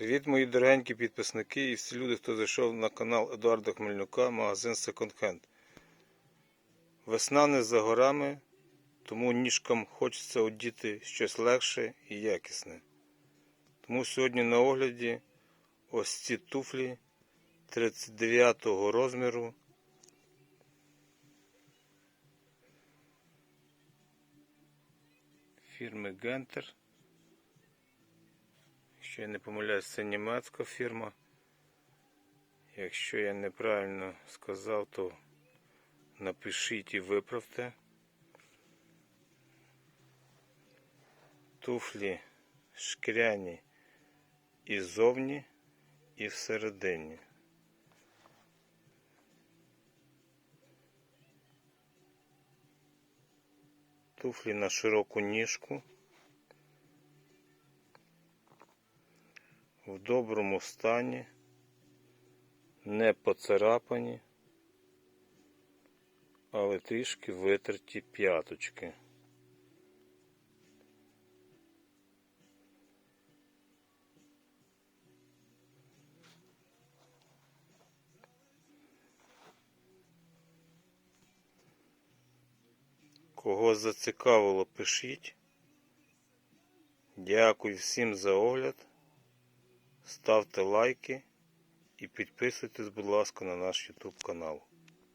Привіт, мої дорогенькі підписники і всі люди, хто зайшов на канал Едуарда Хмельнюка, магазин Second Hand. Весна не за горами, тому ніжкам хочеться одіти щось легше і якісне. Тому сьогодні на огляді ось ці туфлі 39 розміру. Фірми Гентер. Якщо я не помиляюсь, це німецька фірма. Якщо я неправильно сказав, то напишіть і виправте. Туфлі шкіряні і зовні, і всередині. Туфлі на широку ніжку. В доброму стані, не поцарапані, але трішки витерті п'яточки. Кого зацікавило, пишіть. Дякую всім за огляд. Ставте лайки і підписуйтесь, будь ласка, на наш YouTube канал.